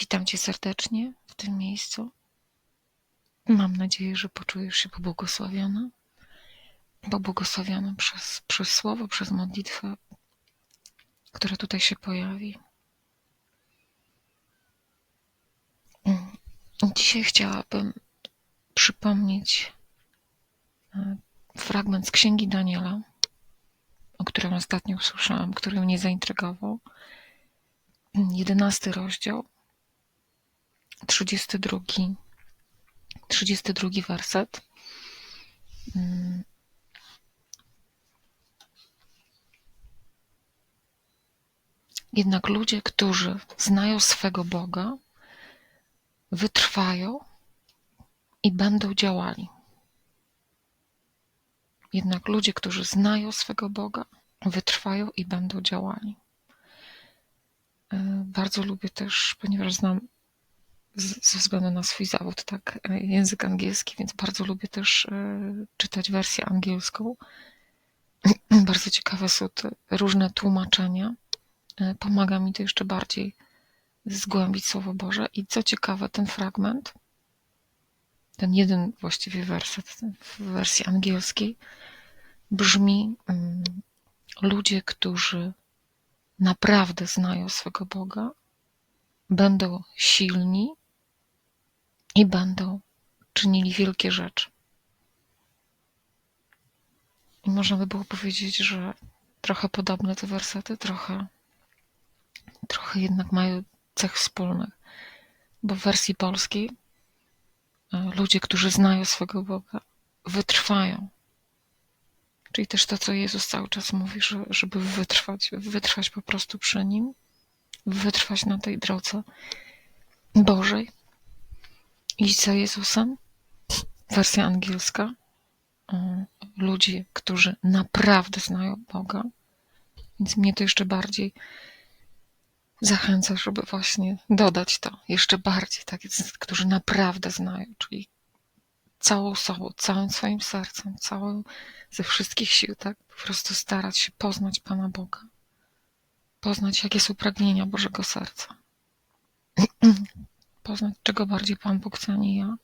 Witam Cię serdecznie w tym miejscu. Mam nadzieję, że poczujesz się pobłogosławiona, pobłogosławiona przez, przez słowo, przez modlitwę, która tutaj się pojawi. Mm. Dzisiaj chciałabym przypomnieć e, fragment z Księgi Daniela, o którym ostatnio usłyszałam, który mnie zaintrygował. Jedenasty rozdział, 32, 32 werset. Mm. Jednak ludzie, którzy znają swego Boga, wytrwają i będą działali. Jednak ludzie, którzy znają swego Boga, wytrwają i będą działali. E, bardzo lubię też, ponieważ znam ze względu na swój zawód, tak, e, język angielski, więc bardzo lubię też e, czytać wersję angielską. Bardzo ciekawe są te różne tłumaczenia. Pomaga mi to jeszcze bardziej zgłębić Słowo Boże. I co ciekawe, ten fragment, ten jeden właściwie werset w wersji angielskiej brzmi: mm, Ludzie, którzy naprawdę znają swego Boga, będą silni i będą czynili wielkie rzeczy. I można by było powiedzieć, że trochę podobne te wersety, trochę, trochę jednak mają cech wspólnych, bo w wersji polskiej e, ludzie, którzy znają swego Boga, wytrwają. Czyli też to, co Jezus cały czas mówi, że, żeby wytrwać, wytrwać po prostu przy Nim, wytrwać na tej drodze Bożej, iść za Jezusem. Wersja angielska. Ludzie, którzy naprawdę znają Boga. Więc mnie to jeszcze bardziej zachęca, żeby właśnie dodać to jeszcze bardziej, tak, którzy naprawdę znają, czyli całą sobą, całym swoim sercem, całą, ze wszystkich sił, tak, po prostu starać się poznać Pana Boga, poznać, jakie są pragnienia Bożego serca, poznać, czego bardziej Pan Bóg chce, nie ja.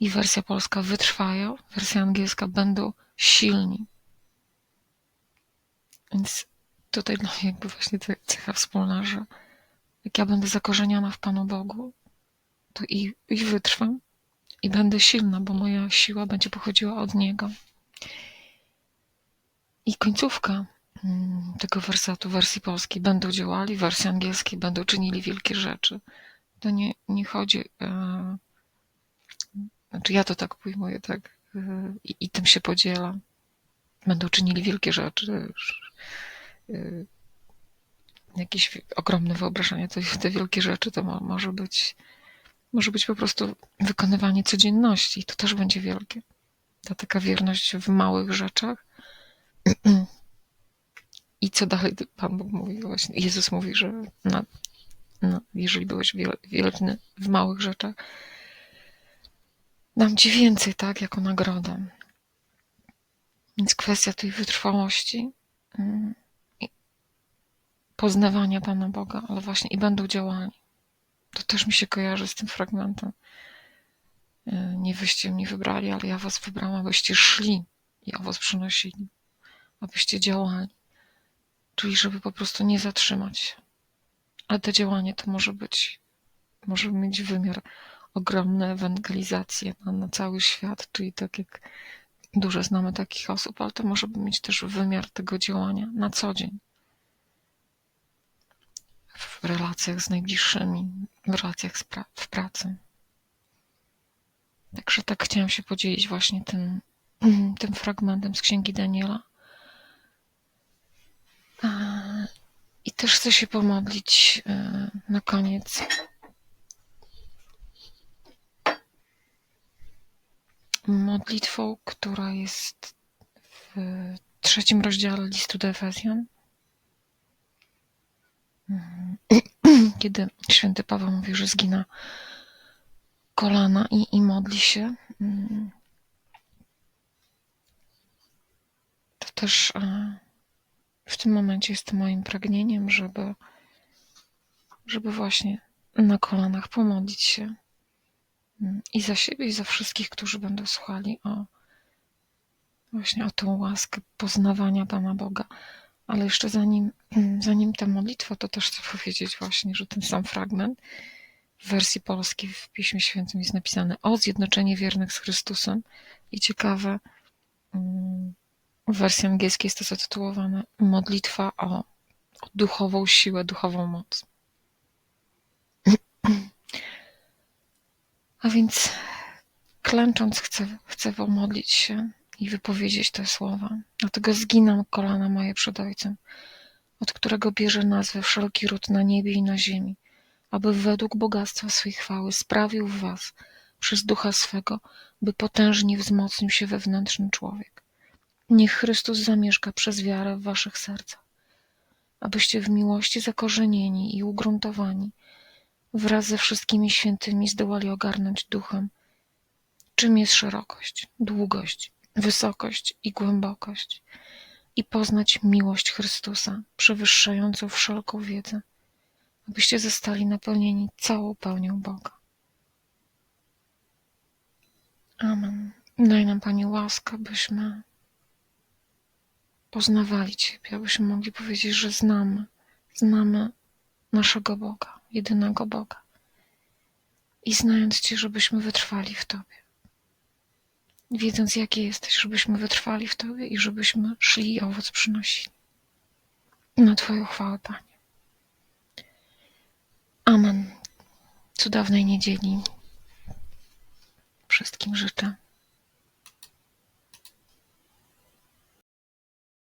I wersja polska wytrwają, wersja angielska będą silni. Więc tutaj no, jakby właśnie cecha wspólna, że jak ja będę zakorzeniona w Panu Bogu, to i, i wytrwam, i będę silna, bo moja siła będzie pochodziła od Niego. I końcówka mm, tego wersetu, wersji polskiej, będą działali, wersji angielskiej będą czynili wielkie rzeczy. To nie, nie chodzi, e, znaczy ja to tak pojmuję, tak, e, i, i tym się podzielam. Będą czynili wielkie rzeczy, Y, jakieś ogromne wyobrażenie, to te wielkie rzeczy to może być, może być po prostu wykonywanie codzienności to też będzie wielkie. Ta taka wierność w małych rzeczach. I co dalej Pan Bóg mówi właśnie, Jezus mówi, że na, no, jeżeli byłeś wielki w małych rzeczach, dam Ci więcej, tak, jako nagrodę. Więc kwestia tej wytrwałości mm, poznawania Pana Boga, ale właśnie i będą działali. To też mi się kojarzy z tym fragmentem. E, nie wyście mnie wybrali, ale ja was wybrałam, abyście szli i owoc przynosili, abyście działali. Czyli żeby po prostu nie zatrzymać się. Ale to działanie to może być, może mieć wymiar ogromne ewangelizacje na, na cały świat, czyli tak jak dużo znamy takich osób, ale to może mieć też wymiar tego działania na co dzień w relacjach z najbliższymi, w relacjach pra w pracy. Także tak chciałam się podzielić właśnie tym, tym fragmentem z Księgi Daniela. I też chcę się pomodlić e, na koniec. Modlitwą, która jest w trzecim rozdziale listu do Efezjan. Mhm. Kiedy święty Paweł mówi, że zgina kolana i, i modli się, mm, to też e, w tym momencie jest moim pragnieniem, żeby, żeby właśnie na kolanach pomodlić się mm, i za siebie, i za wszystkich, którzy będą słuchali o właśnie o tą łaskę poznawania Pana Boga. Ale jeszcze zanim, zanim ta modlitwa, to też chcę powiedzieć właśnie, że ten sam fragment w wersji polskiej w Piśmie Świętym jest napisane o zjednoczenie wiernych z Chrystusem i ciekawe, mm, w wersji angielskiej jest to zatytułowane modlitwa o, duchową siłę, duchową moc. A więc klęcząc chcę, chcę pomodlić się i wypowiedzieć te słowa. Dlatego zginam kolana moje przed Ojcem, od którego bierze nazwę wszelki ród na niebie i na ziemi, aby według bogactwa swej chwały sprawił w was przez ducha swego, by potężnie wzmocnił się wewnętrzny człowiek. Niech Chrystus zamieszka przez wiarę w waszych sercach, abyście w miłości zakorzenieni i ugruntowani wraz ze wszystkimi świętymi zdołali ogarnąć duchem, czym jest szerokość, długość, wysokość i głębokość, i poznać miłość Chrystusa, przewyższającą wszelką wiedzę, abyście zostali napełnieni całą pełnią Boga. Amen. Daj nam Pani łaskę, byśmy poznawali Ciebie, abyśmy mogli powiedzieć, że znamy, znamy naszego Boga, jedynego Boga. I znając Cię, żebyśmy wytrwali w Tobie. Wiedząc, jaki jesteś, żebyśmy wytrwali w Tobie i żebyśmy szli i owoc przynosili. Na Twoją chwałę, Panie. Amen. Cudownej niedzieli. Wszystkim życzę.